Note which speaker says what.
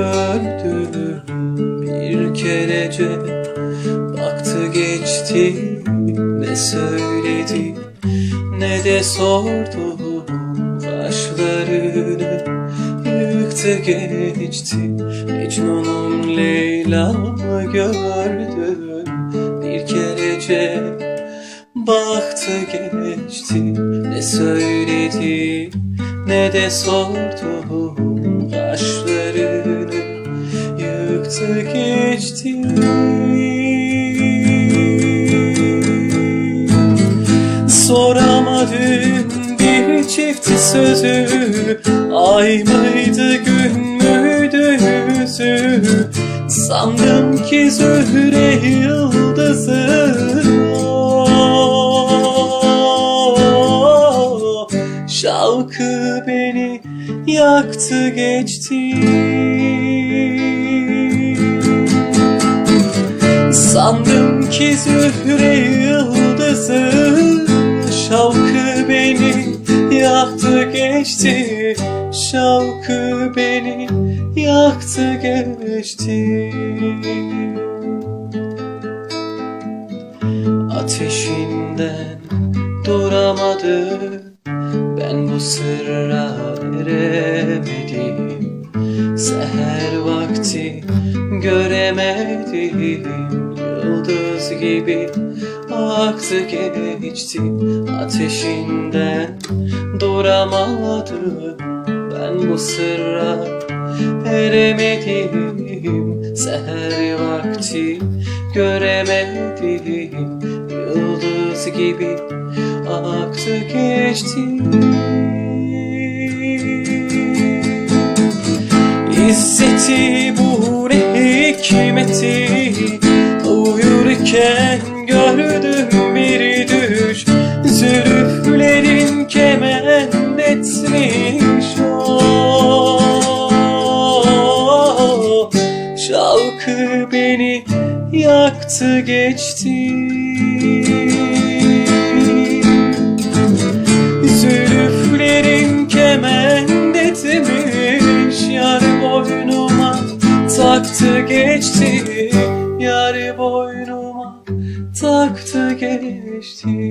Speaker 1: Gördü bir kerece. Baktı geçti ne söyledi ne de sordu Kaşlarını yıktı geçti Mecnun'um Leyla'mı gördü bir kerece. Baktı geçti ne söyledi ne de sordu Kaşlarını yıktı geçti Soramadım bir çift sözü Ay mıydı gün müydü yüzü? Sandım ki zühre yıldızı. Oh, Şavkı beni yaktı geçti Sandım ki zühre yıldızı Şavkı beni yaktı geçti. Şavkı beni yaktı geçti. Ateşinden duramadı Ben bu sırra eremedim. Seher vakti göremedim Yıldız gibi aktı geçti Ateşinden duramadım Ben bu sırra eremedim Seher vakti. Göremedim Yıldız gibi aktı geçti. İzzeti bu hikmeti. Uyurken gördüm bir düş Zülüflerin kement etmiş. Oh, beni yaktı geçti geçti Yar boynuma taktı geçti